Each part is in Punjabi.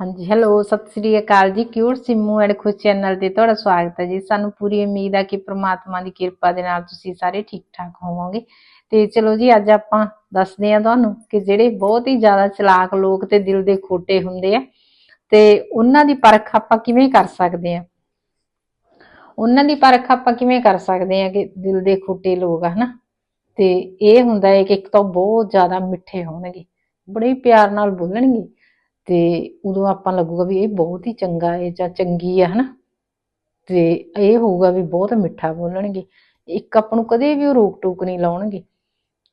ਹਾਂਜੀ, ਹੈਲੋ, ਸਤਿ ਸ੍ਰੀ ਅਕਾਲ ਜੀ। Cute Simmu and Khush channel ਤੇ ਤੁਹਾਡਾ ਸਵਾਗਤ ਹੈ ਜੀ। ਸਾਨੂੰ ਪੂਰੀ ਉਮੀਦ ਆ ਕਿ ਪ੍ਰਮਾਤਮਾ ਦੀ ਕਿਰਪਾ ਦੇ ਨਾਲ ਤੁਸੀਂ ਸਾਰੇ ਠੀਕ ਠਾਕ ਹੋਵੋਗੇ। ਤੇ ਚਲੋ ਜੀ, ਅੱਜ ਆਪਾਂ ਦੱਸਦੇ ਹਾਂ ਤੁਹਾਨੂੰ ਕਿ ਜਿਹੜੇ ਬਹੁਤ ਹੀ ਜ਼ਿਆਦਾ ਚਲਾਕ ਲੋਕ ਤੇ ਦਿਲ ਦੇ ਖੋਟੇ ਹੁੰਦੇ ਆ, ਤੇ ਉਹਨਾਂ ਦੀ ਪਰਖ ਆਪਾਂ ਕਿਵੇਂ ਕਰ ਸਕਦੇ ਆ ਉਹਨਾਂ ਦੀ ਪਰਖ ਆਪਾਂ ਕਿਵੇਂ ਕਰ ਸਕਦੇ ਆ ਕਿ ਦਿਲ ਦੇ ਖੋਟੇ ਲੋਕ ਆ, ਹਨਾ? ਤੇ ਇਹ ਹੁੰਦਾ ਹੈ ਕਿ ਇੱਕ ਤਾਂ ਬਹੁਤ ਜ਼ਿਆਦਾ ਮਿੱਠੇ ਹੋਣਗੇ, ਬੜੇ ਪਿਆਰ ਨਾਲ ਬੋਲਣਗੇ ਤੇ ਉਦੋਂ ਆਪਾਂ ਲੱਗੂਗਾ ਵੀ ਇਹ ਬਹੁਤ ਹੀ ਚੰਗਾ ਹੈ ਜਾਂ ਚੰਗੀ ਹੈ, ਹਨਾ? ਤੇ ਇਹ ਹੋਊਗਾ ਵੀ ਬਹੁਤ ਮਿੱਠਾ ਬੋਲਣਗੇ। ਇੱਕ ਆਪਾਂ ਨੂੰ ਕਦੇ ਵੀ ਉਹ ਰੋਕ ਟੋਕ ਨਹੀਂ ਲਾਉਣਗੇ।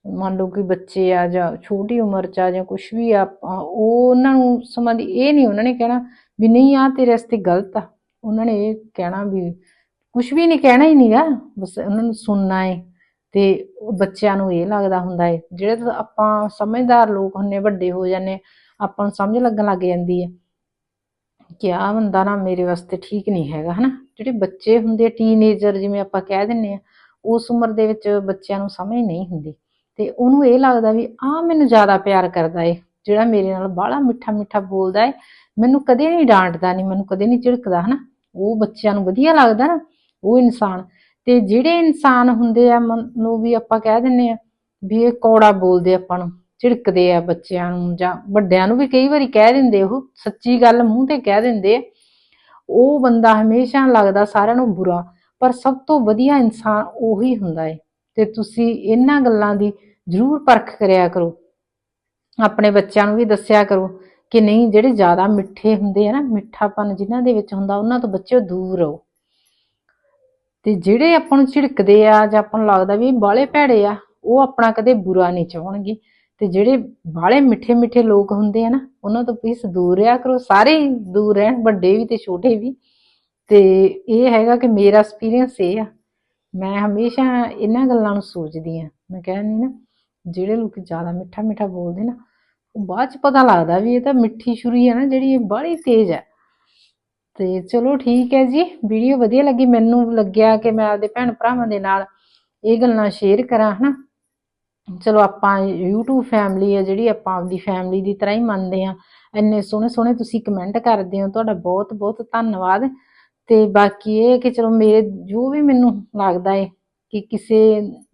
ਮੰਨ ਲਓ ਕਿ ਬੱਚੇ ਆ ਜਾਂ ਛੋਟੀ ਉਮਰ ਚ ਆ ਜਾਂ ਕੁਝ ਵੀ ਆ ਉਹ ਉਹਨਾਂ ਨੂੰ ਸਮਾਂ ਇਹ ਨਹੀਂ ਉਹਨਾਂ ਨੇ ਕਹਿਣਾ ਵੀ ਨਹੀਂ ਆ ਤੇਰੇ ਵਾਸਤੇ ਗਲਤ ਆ। ਉਹਨਾਂ ਨੇ ਇਹ ਕਹਿਣਾ ਵੀ ਕੁਝ ਵੀ ਨਹੀਂ, ਕਹਿਣਾ ਹੀ ਨਹੀਂਗਾ ਬਸ ਉਹਨਾਂ ਨੂੰ ਸੁਣਨਾ ਹੈ। ਤੇ ਬੱਚਿਆਂ ਨੂੰ ਇਹ ਲੱਗਦਾ ਹੁੰਦਾ ਹੈ ਜਿਹੜੇ ਆਪਾਂ ਸਮਝਦਾਰ ਲੋਕ ਹੁੰਨੇ ਵੱਡੇ ਹੋ ਜਾਂਦੇ ਆਪਾਂ ਨੂੰ ਸਮਝ ਲੱਗਣ ਲੱਗ ਜਾਂਦੀ ਹੈ ਕਿ ਆਹ ਬੰਦਾ ਨਾ ਮੇਰੇ ਵਾਸਤੇ ਠੀਕ ਨਹੀਂ ਹੈਗਾ, ਹਨਾ? ਜਿਹੜੇ ਬੱਚੇ ਹੁੰਦੇ ਟੀਨੇਜਰ ਜਿਵੇਂ ਆਪਾਂ ਕਹਿ ਦਿੰਨੇ ਆ, ਉਸ ਉਮਰ ਦੇ ਵਿੱਚ ਬੱਚਿਆਂ ਨੂੰ ਸਮਝ ਨਹੀਂ ਹੁੰਦੀ ਤੇ ਉਹਨੂੰ ਇਹ ਲੱਗਦਾ ਵੀ ਆਹ ਮੈਨੂੰ ਜ਼ਿਆਦਾ ਪਿਆਰ ਕਰਦਾ ਏ, ਜਿਹੜਾ ਮੇਰੇ ਨਾਲ ਬਾਹਲਾ ਮਿੱਠਾ ਮਿੱਠਾ ਬੋਲਦਾ ਏ, ਮੈਨੂੰ ਕਦੇ ਨਹੀਂ ਡਾਂਟਦਾ, ਨਹੀਂ ਮੈਨੂੰ ਕਦੇ ਨਹੀਂ ਝਿੜਕਦਾ, ਹਨਾ? ਉਹ ਬੱਚਿਆਂ ਨੂੰ ਵਧੀਆ ਲੱਗਦਾ ਨਾ, ਉਹ ਇਨਸਾਨ ਤੇ ਜਿਹੜੇ ਇਨਸਾਨ ਹੁੰਦੇ ਆ, ਮੰਨ ਲਓ ਵੀ ਆਪਾਂ ਕਹਿ ਦਿੰਨੇ ਆ ਵੀ ਇਹ ਕੌੜਾ ਬੋਲਦੇ ਆਪਾਂ ਨੂੰ, ਝਿੜਕਦੇ ਆ ਬੱਚਿਆਂ ਨੂੰ ਜਾਂ ਵੱਡਿਆਂ ਨੂੰ ਵੀ ਕਈ ਵਾਰੀ ਕਹਿ ਦਿੰਦੇ ਉਹ ਸੱਚੀ ਗੱਲ ਮੂੰਹ ਤੇ ਕਹਿ ਦਿੰਦੇ ਆ। ਉਹ ਬੰਦਾ ਹਮੇਸ਼ਾ ਲੱਗਦਾ ਸਾਰਿਆਂ ਨੂੰ ਬੁਰਾ, ਪਰ ਸਭ ਤੋਂ ਵਧੀਆ ਇਨਸਾਨ ਉਹੀ ਹੁੰਦਾ ਏ। ਤੇ ਤੁਸੀਂ ਇਹਨਾਂ ਗੱਲਾਂ ਦੀ ਜ਼ਰੂਰ ਪਰਖ ਕਰਿਆ ਕਰੋ। ਆਪਣੇ ਬੱਚਿਆਂ ਨੂੰ ਵੀ ਦੱਸਿਆ ਕਰੋ ਕਿ ਨਹੀਂ, ਜਿਹੜੇ ਜ਼ਿਆਦਾ ਮਿੱਠੇ ਹੁੰਦੇ ਆ ਨਾ, ਮਿੱਠਾਪਨ ਜਿਨ੍ਹਾਂ ਦੇ ਵਿੱਚ ਹੁੰਦਾ, ਉਹਨਾਂ ਤੋਂ ਬੱਚਿਓ ਦੂਰ ਰਹੋ। ਤੇ ਜਿਹੜੇ ਆਪਾਂ ਨੂੰ ਝਿੜਕਦੇ ਆ ਜਾਂ ਆਪਾਂ ਨੂੰ ਲੱਗਦਾ ਵੀ ਇਹ ਬਾਲੇ ਭੈੜੇ ਆ, ਉਹ ਆਪਣਾ ਕਦੇ ਬੁਰਾ ਨਹੀਂ ਚਾਹਣਗੇ। ਤੇ ਜਿਹੜੇ ਬਾਲੇ ਮਿੱਠੇ ਮਿੱਠੇ ਲੋਕ ਹੁੰਦੇ ਆ ਨਾ, ਉਹਨਾਂ ਤੋਂ ਪਲੀਜ਼ ਦੂਰ ਰਿਹਾ ਕਰੋ, ਸਾਰੇ ਹੀ ਦੂਰ ਰਹਿਣ, ਵੱਡੇ ਵੀ ਤੇ ਛੋਟੇ ਵੀ। ਤੇ ਇਹ ਹੈਗਾ ਕਿ ਮੇਰਾ ਐਕਸਪੀਰੀਅੰਸ ਇਹ ਆ, ਮੈਂ ਹਮੇਸ਼ਾ ਇਹਨਾਂ ਗੱਲਾਂ ਨੂੰ ਸੋਚਦੀ ਆ। ਮੈਂ ਕਹਿੰਦੀ ਨਾ, ਜਿਹੜੇ ਲੋਕ ਜ਼ਿਆਦਾ ਮਿੱਠਾ ਮਿੱਠਾ ਬੋਲਦੇ ਨਾ, ਉਹ ਬਾਅਦ ਚ ਪਤਾ ਲੱਗਦਾ ਵੀ ਇਹ ਤਾਂ ਮਿੱਠੀ ਛੁਰੀ ਆ ਨਾ, ਜਿਹੜੀ ਇਹ ਬੜੀ ਤੇਜ਼ ਆ। ਤੇ ਚਲੋ ਠੀਕ ਹੈ ਜੀ, ਵੀਡੀਓ ਵਧੀਆ ਲੱਗੀ, ਮੈਨੂੰ ਲੱਗਿਆ ਕਿ ਮੈਂ ਆਪਦੇ ਭੈਣ ਭਰਾਵਾਂ ਦੇ ਨਾਲ ਇਹ ਗੱਲਾਂ ਸ਼ੇਅਰ ਕਰਾਂ, ਹਨਾ? ਚਲੋ ਆਪਾਂ YouTube ਫੈਮਿਲੀ ਹੈ ਜਿਹੜੀ ਆਪਾਂ ਆਪਦੀ ਫੈਮਿਲੀ ਦੀ ਤਰ੍ਹਾਂ ਹੀ ਮੰਨਦੇ ਆ ਇੰਨੇ ਸੋਹਣੇ ਸੋਹਣੇ ਤੁਸੀਂ ਕਮੈਂਟ ਕਰਦੇ ਹੋ, ਤੁਹਾਡਾ ਬਹੁਤ ਬਹੁਤ ਧੰਨਵਾਦ। ਤੇ ਬਾਕੀ ਇਹ ਕਿ ਚਲੋ ਮੇਰੇ ਜੋ ਵੀ ਮੈਨੂੰ ਲੱਗਦਾ ਹੈ ਕਿ ਕਿਸੇ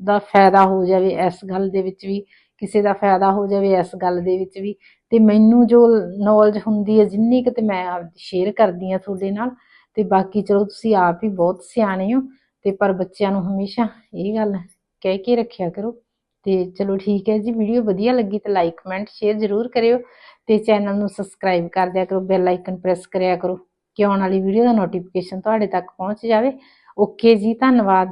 ਦਾ ਫਾਇਦਾ ਹੋ ਜਾਵੇ ਇਸ ਗੱਲ ਦੇ ਵਿੱਚ ਵੀ ਕਿਸੇ ਦਾ ਫਾਇਦਾ ਹੋ ਜਾਵੇ ਇਸ ਗੱਲ ਦੇ ਵਿੱਚ ਵੀ। ਤੇ ਮੈਨੂੰ ਜੋ ਨੌਲੇਜ ਹੁੰਦੀ ਹੈ, ਜਿੰਨੀ ਕੁ ਤੇ ਮੈਂ ਸ਼ੇਅਰ ਕਰਦੀ ਆ ਤੁਹਾਡੇ ਨਾਲ, ਤੇ ਬਾਕੀ ਚਲੋ ਤੁਸੀਂ ਆਪ ਹੀ ਬਹੁਤ ਸਿਆਣੇ ਹੋ, ਤੇ ਪਰ ਬੱਚਿਆਂ ਨੂੰ ਹਮੇਸ਼ਾ ਇਹ ਗੱਲ ਕਹਿ ਕੇ ਰੱਖਿਆ ਕਰੋ। ਤੇ ਚਲੋ ਠੀਕ ਹੈ ਜੀ ਵੀਡੀਓ ਵਧੀਆ ਲੱਗੀ ਤਾਂ ਲਾਈਕ ਕਮੈਂਟ ਸ਼ੇਅਰ ਜ਼ਰੂਰ ਕਰਿਓ, ਤੇ ਚੈਨਲ ਨੂੰ ਸਬਸਕ੍ਰਾਈਬ ਕਰ ਦਿਆ ਕਰੋ ਬੈਲ ਆਈਕਨ ਪ੍ਰੈਸ ਕਰਿਆ ਕਰੋ, ਕਿ ਆਉਣ ਵਾਲੀ ਵੀਡੀਓ ਦਾ ਨੋਟੀਫਿਕੇਸ਼ਨ ਤੁਹਾਡੇ ਤੱਕ ਪਹੁੰਚ ਜਾਵੇ। ਓਕੇ ਜੀ, ਧੰਨਵਾਦ।